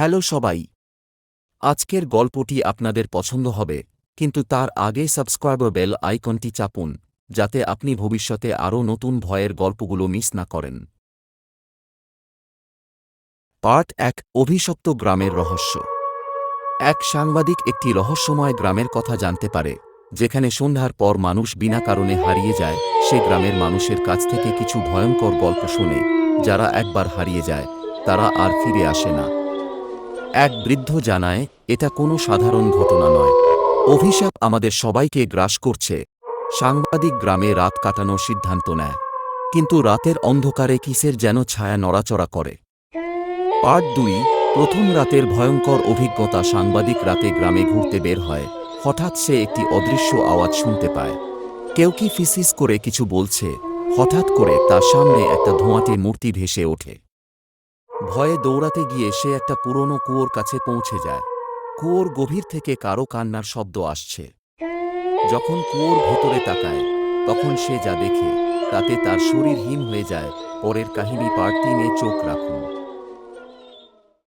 Hello সবাই। আজকের গল্পটি আপনাদের পছন্দ হবে, কিন্তু তার আগে সাবস্ক্রাইবার বেল আইকনটি চাপুন, যাতে আপনি ভবিষ্যতে আরও নতুন ভয়ের গল্পগুলো মিস না করেন। পার্ট এক, অভিশপ্ত গ্রামের রহস্য। এক সাংবাদিক একটি রহস্যময় গ্রামের কথা জানতে পারে, যেখানে সন্ধ্যার পর মানুষ বিনা কারণে হারিয়ে যায়, সে গ্রামের মানুষের কাছ থেকে কিছু ভয়ঙ্কর গল্প শোনে, যারা একবার হারিয়ে যায়, তারা আর ফিরে আসে না। এক বৃদ্ধ জানায়, এটা কোনো সাধারণ ঘটনা নয়। অভিশাপ আমাদের সবাইকে গ্রাস করছে। সাংবাদিক গ্রামে রাত কাটানোর সিদ্ধান্ত নেয়। কিন্তু রাতের অন্ধকারে কিসের যেন ছায়া নড়াচড়া করে? পার্ট দুই, প্রথম রাতের ভয়ঙ্কর অভিজ্ঞতা সাংবাদিক রাতে গ্রামে ঘুরতে বের হয়। হঠাৎ সে একটি অদৃশ্য আওয়াজ শুনতে পায়। কেউ কি ফিসিস করে কিছু বলছে। হঠাৎ করে তার সামনে একটা ধোঁয়াটে মূর্তি ভেসে ওঠে। ভয়ে দৌড়াতে গিয়ে সে একটা পুরনো কুয়োর কাছে পৌঁছে যায়। কুয়োর গভীর থেকে কারও কান্নার শব্দ আসছে। যখন কুয়োর ভেতরে তাকায়, তখন সে যা দেখে, তাতে তার শরীর হিম হয়ে যায়। পরের কাহিনী পার্ট তিনে চোখ রাখুন।